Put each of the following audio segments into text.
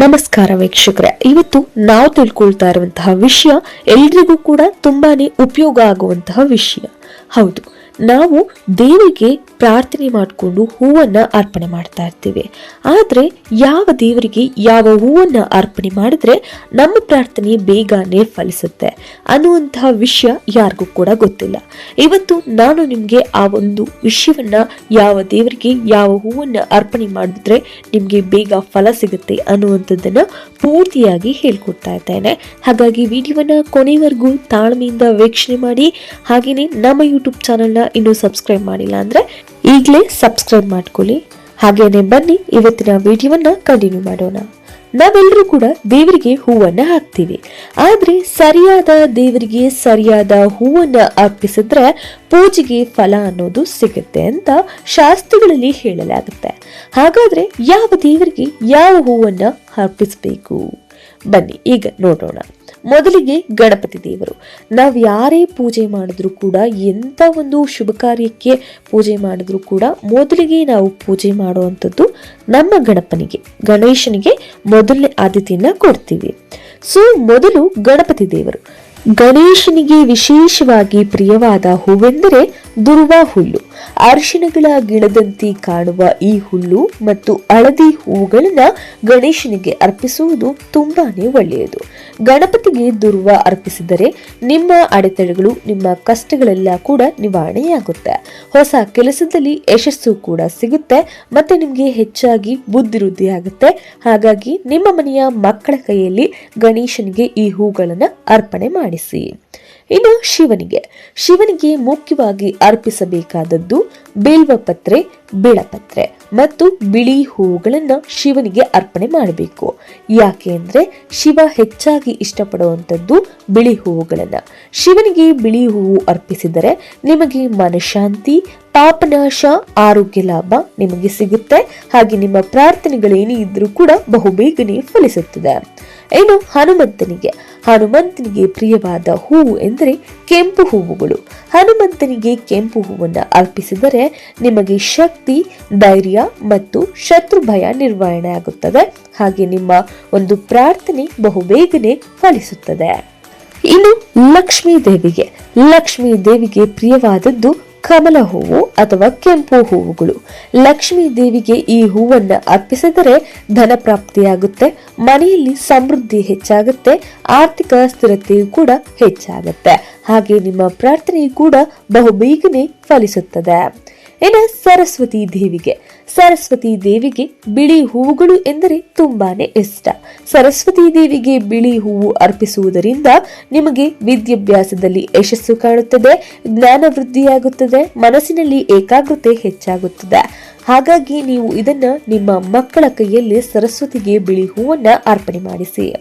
ನಮಸ್ಕಾರ ವೀಕ್ಷಕರೇ. ಇವತ್ತು ನಾವು ತಿಳ್ಕೊಳ್ತಾ ಇರುವಂತಹ ವಿಷಯ ಎಲ್ರಿಗೂ ಕೂಡ ತುಂಬಾನೇ ಉಪಯೋಗ ಆಗುವಂತಹ ವಿಷಯ. ಹೌದು. ನಾವು ದೇವರಿಗೆ ಪ್ರಾರ್ಥನೆ ಮಾಡಿಕೊಂಡು ಹೂವನ್ನು ಅರ್ಪಣೆ ಮಾಡ್ತಾ ಇರ್ತೀವಿ. ಆದರೆ ಯಾವ ದೇವರಿಗೆ ಯಾವ ಹೂವನ್ನು ಅರ್ಪಣೆ ಮಾಡಿದ್ರೆ ನಮ್ಮ ಪ್ರಾರ್ಥನೆ ಬೇಗನೆ ಫಲಿಸುತ್ತೆ ಅನ್ನುವಂತಹ ವಿಷಯ ಯಾರಿಗೂ ಕೂಡ ಗೊತ್ತಿಲ್ಲ. ಇವತ್ತು ನಾನು ನಿಮಗೆ ಆ ಒಂದು ವಿಷಯವನ್ನು ಯಾವ ದೇವರಿಗೆ ಯಾವ ಹೂವನ್ನು ಅರ್ಪಣೆ ಮಾಡಿದ್ರೆ ನಿಮಗೆ ಬೇಗ ಫಲ ಸಿಗುತ್ತೆ ಅನ್ನುವಂಥದ್ದನ್ನು ಪೂರ್ತಿಯಾಗಿ ಹೇಳ್ಕೊಡ್ತಾ ಇದ್ದೇನೆ. ಹಾಗಾಗಿ ವಿಡಿಯೋವನ್ನು ಕೊನೆವರೆಗೂ ತಾಳ್ಮೆಯಿಂದ ವೀಕ್ಷಣೆ ಮಾಡಿ. ಹಾಗೆಯೇ ನಮ್ಮ ಯೂಟ್ಯೂಬ್ ಚಾನಲ್ನ ಇನ್ನೂ ಸಬ್ಸ್ಕ್ರೈಬ್ ಮಾಡಿಲ್ಲ ಅಂದರೆ ಈಗಲೇ ಸಬ್ಸ್ಕ್ರೈಬ್ ಮಾಡ್ಕೊಳ್ಳಿ. ಹಾಗೆಯೇ ಬನ್ನಿ ಇವತ್ತಿನ ವಿಡಿಯೋವನ್ನು ಕಂಟಿನ್ಯೂ ಮಾಡೋಣ. ನಾವೆಲ್ಲರೂ ಕೂಡ ದೇವರಿಗೆ ಹೂವನ್ನು ಹಾಕ್ತೀವಿ. ಆದರೆ ಸರಿಯಾದ ದೇವರಿಗೆ ಸರಿಯಾದ ಹೂವನ್ನು ಅರ್ಪಿಸಿದ್ರೆ ಪೂಜೆಗೆ ಫಲ ಅನ್ನೋದು ಸಿಗುತ್ತೆ ಅಂತ ಶಾಸ್ತ್ರಗಳಲ್ಲಿ ಹೇಳಲಾಗುತ್ತೆ. ಹಾಗಾದರೆ ಯಾವ ದೇವರಿಗೆ ಯಾವ ಹೂವನ್ನು ಅರ್ಪಿಸಬೇಕು? ಬನ್ನಿ, ಈಗ ನೋಡೋಣ. ಮೊದಲಿಗೆ ಗಣಪತಿ ದೇವರು. ನಾವು ಯಾರೇ ಪೂಜೆ ಮಾಡಿದ್ರೂ ಕೂಡ ಎಂಥ ಒಂದು ಶುಭ ಕಾರ್ಯಕ್ಕೆ ಪೂಜೆ ಮಾಡಿದ್ರೂ ಕೂಡ, ಮೊದಲಿಗೆ ನಾವು ಪೂಜೆ ಮಾಡುವಂಥದ್ದು ನಮ್ಮ ಗಣಪನಿಗೆ, ಗಣೇಶನಿಗೆ ಮೊದಲನೇ ಆದ್ಯತೆಯನ್ನ ಕೊಡ್ತೀವಿ. ಸೊ ಮೊದಲು ಗಣಪತಿ ದೇವರು. ಗಣೇಶನಿಗೆ ವಿಶೇಷವಾಗಿ ಪ್ರಿಯವಾದ ಹೂವೆಂದರೆ ದುರ್ವಾ ಹುಲ್ಲು. ಅರಿಶಿಣಗಳ ಗಿಡದಂತೆ ಕಾಣುವ ಈ ಹುಲ್ಲು ಮತ್ತು ಹಳದಿ ಹೂಗಳನ್ನ ಗಣೇಶನಿಗೆ ಅರ್ಪಿಸುವುದು ತುಂಬಾನೇ ಒಳ್ಳೆಯದು. ಗಣಪತಿಗೆ ದುರ್ವ ಅರ್ಪಿಸಿದರೆ ನಿಮ್ಮ ಅಡೆತಡೆಗಳು, ನಿಮ್ಮ ಕಷ್ಟಗಳೆಲ್ಲ ಕೂಡ ನಿವಾರಣೆಯಾಗುತ್ತೆ. ಹೊಸ ಕೆಲಸದಲ್ಲಿ ಯಶಸ್ಸು ಕೂಡ ಸಿಗುತ್ತೆ. ಮತ್ತೆ ನಿಮಗೆ ಹೆಚ್ಚಾಗಿ ಬುದ್ಧಿವೃದ್ಧಿ ಆಗುತ್ತೆ. ಹಾಗಾಗಿ ನಿಮ್ಮ ಮನೆಯ ಮಕ್ಕಳ ಕೈಯಲ್ಲಿ ಗಣೇಶನಿಗೆ ಈ ಹೂಗಳನ್ನು ಅರ್ಪಣೆ ಮಾಡಿಸಿ. ಇನ್ನು ಶಿವನಿಗೆ. ಶಿವನಿಗೆ ಮುಖ್ಯವಾಗಿ ಅರ್ಪಿಸಬೇಕಾದದ್ದು ಬೇಲ್ವಪತ್ರೆ ಬಿಳಪತ್ರೆ ಮತ್ತು ಬಿಳಿ ಹೂವುಗಳನ್ನು ಶಿವನಿಗೆ ಅರ್ಪಣೆ ಮಾಡಬೇಕು. ಯಾಕೆ ಅಂದ್ರೆ ಶಿವ ಹೆಚ್ಚಾಗಿ ಇಷ್ಟಪಡುವಂಥದ್ದು ಬಿಳಿ ಹೂವುಗಳನ್ನು ಶಿವನಿಗೆ ಬಿಳಿ ಹೂವು ಅರ್ಪಿಸಿದರೆ ನಿಮಗೆ ಮನಶಾಂತಿ ಪಾಪನಾಶ, ಆರೋಗ್ಯ ಲಾಭ ನಿಮಗೆ ಸಿಗುತ್ತೆ. ಹಾಗೆ ನಿಮ್ಮ ಪ್ರಾರ್ಥನೆಗಳೇನೇ ಇದ್ರೂ ಕೂಡ ಬಹುಬೇಗನೆ ಫಲಿಸುತ್ತದೆ. ಇನ್ನು ಹನುಮಂತನಿಗೆ ಹನುಮಂತನಿಗೆ ಪ್ರಿಯವಾದ ಹೂವು ಎಂದರೆ ಕೆಂಪು ಹೂವುಗಳು. ಹನುಮಂತನಿಗೆ ಕೆಂಪು ಹೂವನ್ನು ಅರ್ಪಿಸಿದರೆ ನಿಮಗೆ ಶಕ್ತಿ, ಧೈರ್ಯ ಮತ್ತು ಶತ್ರು ಭಯ ನಿರ್ವಹಣೆ ಆಗುತ್ತದೆ. ಹಾಗೆ ನಿಮ್ಮ ಒಂದು ಪ್ರಾರ್ಥನೆ ಬಹುಬೇಗನೆ ಫಲಿಸುತ್ತದೆ. ಇನ್ನು ಲಕ್ಷ್ಮೀ ದೇವಿಗೆ ಲಕ್ಷ್ಮೀ ದೇವಿಗೆ ಪ್ರಿಯವಾದದ್ದು ಕಮಲ ಹೂವು ಅಥವಾ ಕೆಂಪು ಹೂವುಗಳು. ಲಕ್ಷ್ಮೀ ದೇವಿಗೆ ಈ ಹೂವನ್ನು ಅರ್ಪಿಸಿದರೆ ಧನ ಪ್ರಾಪ್ತಿಯಾಗುತ್ತೆ, ಮನೆಯಲ್ಲಿ ಸಮೃದ್ಧಿ ಹೆಚ್ಚಾಗುತ್ತೆ, ಆರ್ಥಿಕ ಸ್ಥಿರತೆಯು ಕೂಡ ಹೆಚ್ಚಾಗುತ್ತೆ. ಹಾಗೆ ನಿಮ್ಮ ಪ್ರಾರ್ಥನೆಯು ಕೂಡ ಬಹುಬೇಗನೆ ಫಲಿಸುತ್ತದೆ. ಇನ್ನು ಸರಸ್ವತಿ ದೇವಿಗೆ. ಸರಸ್ವತಿ ದೇವಿಗೆ ಬಿಳಿ ಹೂವುಗಳು ಎಂದರೆ ತುಂಬಾನೇ ಇಷ್ಟ. ಸರಸ್ವತಿ ದೇವಿಗೆ ಬಿಳಿ ಹೂವು ಅರ್ಪಿಸುವುದರಿಂದ ನಿಮಗೆ ವಿದ್ಯಾಭ್ಯಾಸದಲ್ಲಿ ಯಶಸ್ಸು ಕಾಣುತ್ತದೆ, ಜ್ಞಾನ ವೃದ್ಧಿಯಾಗುತ್ತದೆ, ಮನಸ್ಸಿನಲ್ಲಿ ಏಕಾಗ್ರತೆ ಹೆಚ್ಚಾಗುತ್ತದೆ. ಹಾಗಾಗಿ ನೀವು ಇದನ್ನ ನಿಮ್ಮ ಮಕ್ಕಳ ಕೈಯಲ್ಲಿ ಸರಸ್ವತಿಗೆ ಬಿಳಿ ಹೂವನ್ನ ಅರ್ಪಣೆ ಮಾಡಿಸಿ.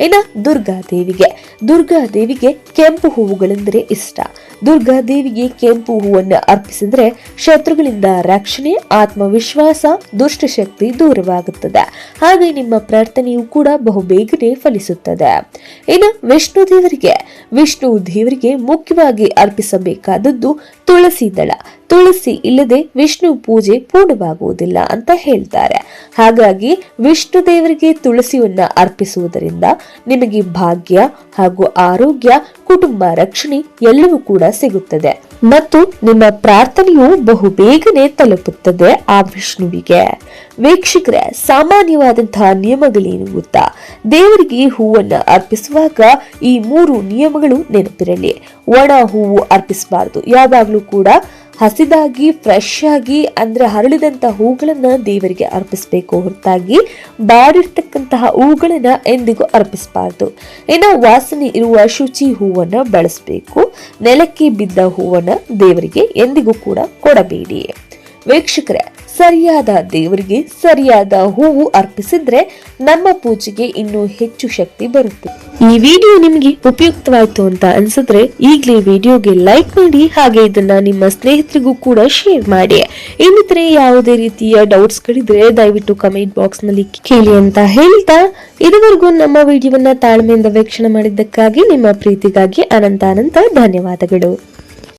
ಇನ್ನು ದುರ್ಗಾ ದೇವಿಗೆ. ದುರ್ಗಾ ದೇವಿಗೆ ಕೆಂಪು ಹೂವುಗಳೆಂದರೆ ಇಷ್ಟ. ದುರ್ಗಾ ದೇವಿಗೆ ಕೆಂಪು ಹೂವನ್ನು ಅರ್ಪಿಸಿದ್ರೆ ಶತ್ರುಗಳಿಂದ ರಕ್ಷಣೆ, ಆತ್ಮವಿಶ್ವಾಸ, ದುಷ್ಟಶಕ್ತಿ ದೂರವಾಗುತ್ತದೆ. ಹಾಗೆ ನಿಮ್ಮ ಪ್ರಾರ್ಥನೆಯು ಕೂಡ ಬಹುಬೇಗನೆ ಫಲಿಸುತ್ತದೆ. ಇನ್ನು ವಿಷ್ಣು ದೇವರಿಗೆ. ವಿಷ್ಣು ದೇವರಿಗೆ ಮುಖ್ಯವಾಗಿ ಅರ್ಪಿಸಬೇಕಾದದ್ದು ತುಳಸಿ ದಳ. ತುಳಸಿ ಇಲ್ಲದೆ ವಿಷ್ಣು ಪೂಜೆ ಪೂರ್ಣವಾಗುವುದಿಲ್ಲ ಅಂತ ಹೇಳ್ತಾರೆ. ಹಾಗಾಗಿ ವಿಷ್ಣು ದೇವರಿಗೆ ತುಳಸಿಯನ್ನ ಅರ್ಪಿಸುವುದರಿಂದ ನಿಮಗೆ ಭಾಗ್ಯ ಹಾಗೂ ಆರೋಗ್ಯ, ಕುಟುಂಬ ರಕ್ಷಣೆ ಎಲ್ಲವೂ ಕೂಡ ಸಿಗುತ್ತದೆ. ಮತ್ತು ನಿಮ್ಮ ಪ್ರಾರ್ಥನೆಯು ಬಹು ಬೇಗನೆ ತಲುಪುತ್ತದೆ ಆ ವಿಷ್ಣುವಿಗೆ. ವೀಕ್ಷಕರೇ ಸಾಮಾನ್ಯವಾದಂತಹ ನಿಯಮಗಳೇನು ಗೊತ್ತಾ ದೇವರಿಗೆ ಹೂವನ್ನ ಅರ್ಪಿಸುವಾಗ ಈ ಮೂರು ನಿಯಮಗಳು ನೆನಪಿರಲಿ. ಒಣ ಹೂವು ಅರ್ಪಿಸಬಾರದು. ಯಾವಾಗಲೂ ಕೂಡ ಹಸಿದಾಗಿ ಫ್ರೆಶ್ ಆಗಿ, ಅಂದ್ರೆ ಹರಳಿದಂತ ಹೂಗಳನ್ನ ದೇವರಿಗೆ ಅರ್ಪಿಸಬೇಕು. ಹೊರತಾಗಿ ಬಾಡಿರ್ತಕ್ಕಂತಹ ಹೂಗಳನ್ನ ಎಂದಿಗೂ ಅರ್ಪಿಸಬಾರ್ದು. ಇನ್ನು ವಾಸನೆ ಇರುವ ಶುಚಿ ಹೂವನ್ನ ಬಳಸಬೇಕು. ನೆಲಕ್ಕೆ ಬಿದ್ದ ಹೂವನ್ನ ದೇವರಿಗೆ ಎಂದಿಗೂ ಕೂಡ ಕೊಡಬೇಡಿ. ವೀಕ್ಷಕರೇ ಸರಿಯಾದ ದೇವರಿಗೆ ಸರಿಯಾದ ಹೂವು ಅರ್ಪಿಸಿದ್ರೆ ನಮ್ಮ ಪೂಜೆಗೆ ಇನ್ನೂ ಹೆಚ್ಚು ಶಕ್ತಿ ಬರುತ್ತೆ. ಈ ವಿಡಿಯೋ ನಿಮಗೆ ಉಪಯುಕ್ತವಾಯಿತು ಅಂತ ಅನ್ಸಿದ್ರೆ ಈಗಲೇ ವಿಡಿಯೋಗೆ ಲೈಕ್ ಮಾಡಿ ಹಾಗೆ ಇದನ್ನ ನಿಮ್ಮ ಸ್ನೇಹಿತರಿಗೂ ಕೂಡ ಶೇರ್ ಮಾಡಿ. ಇನ್ನಿತರೆ ಯಾವುದೇ ರೀತಿಯ ಡೌಟ್ಸ್ ಗಳಿದ್ರೆ ದಯವಿಟ್ಟು ಕಮೆಂಟ್ ಬಾಕ್ಸ್ನಲ್ಲಿ ಕೇಳಿ ಅಂತ ಹೇಳ್ತಾ, ಇದುವರೆಗೂ ನಮ್ಮ ವಿಡಿಯೋವನ್ನ ತಾಳ್ಮೆಯಿಂದ ವೀಕ್ಷಣೆ ಮಾಡಿದ್ದಕ್ಕಾಗಿ ನಿಮ್ಮ ಪ್ರೀತಿಗಾಗಿ ಅನಂತ ಅನಂತ ಧನ್ಯವಾದಗಳು.